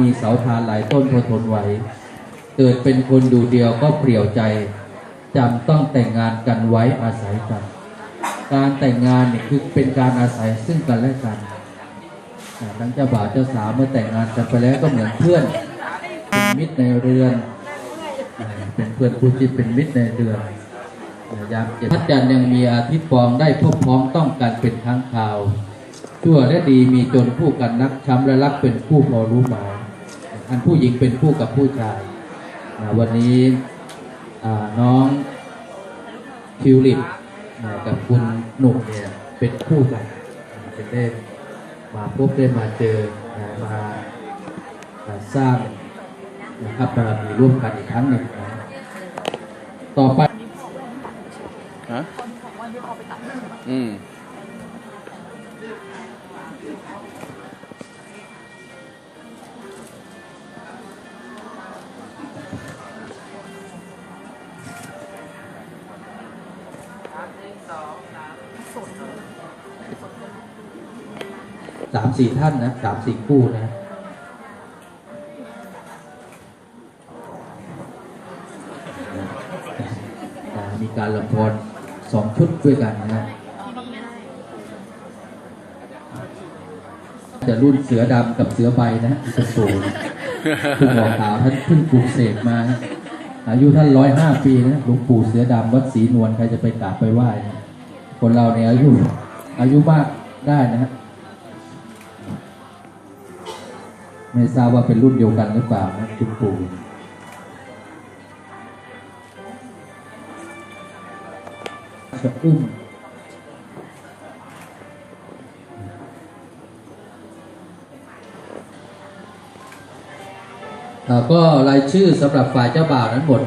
มีเสาทานหลายต้นพอทนไหว เกิดเป็นคนดูเดียวก็เปลี่ยวใจจำต้องแต่งงานกันไว้อาศัยกัน การแต่งงานเนี่ยคือเป็นการอาศัยซึ่งกันและกันอ่าทั้งเจ้าบ่าวเจ้าสาวเมื่อแต่งงานกันไปแล้วก็เหมือนเพื่อนเป็นมิตรในเรือน เป็นเพื่อนคู่จิตเป็นมิตรในเรือนยามเจ็บพระจันทร์ยังมีอาทิตย์ฟองได้พบพร้อมต้องกันเป็นครั้งคราว ชั่วและดีมีจนคู่กันนักช้ำและรักเป็นคู่พอรู้หมายอันผู้หญิงเป็นคู่กับผู้ชายอ่าวันนี้อ่าน้องทิวลิปอ่ากับคุณหนุ่มเนี่ยเป็นคู่กันอ่าจะได้มาพบได้มาเจออ่ามาอ่าสร้างนะครับบารมีร่วมกันอีกครั้งหนึ่งนะต่อไปฮะอืม สามสี่ท่านนะสามสี่คู่นะมีการละครสองชุดด้วยกันนะจะรุ่นเสือดำกับเสือใบนะอีกสูงคุณหมอขาวท่านเพิ่งปลูกเสกมาอายุท่านร้อยห้าปีนะหลวงปู่เสือดำวัดศรีนวลใครจะไปกราบไปไหว้นะ คนเราเนี่ยอายุอายุมากได้นะฮะไม่ทราบว่าเป็นรุ่นเดียวกันหรือเปล่านะคุณปู่สะอุ้มก็รายชื่อสำหรับฝ่ายเจ้าบ่าวนั้นหมด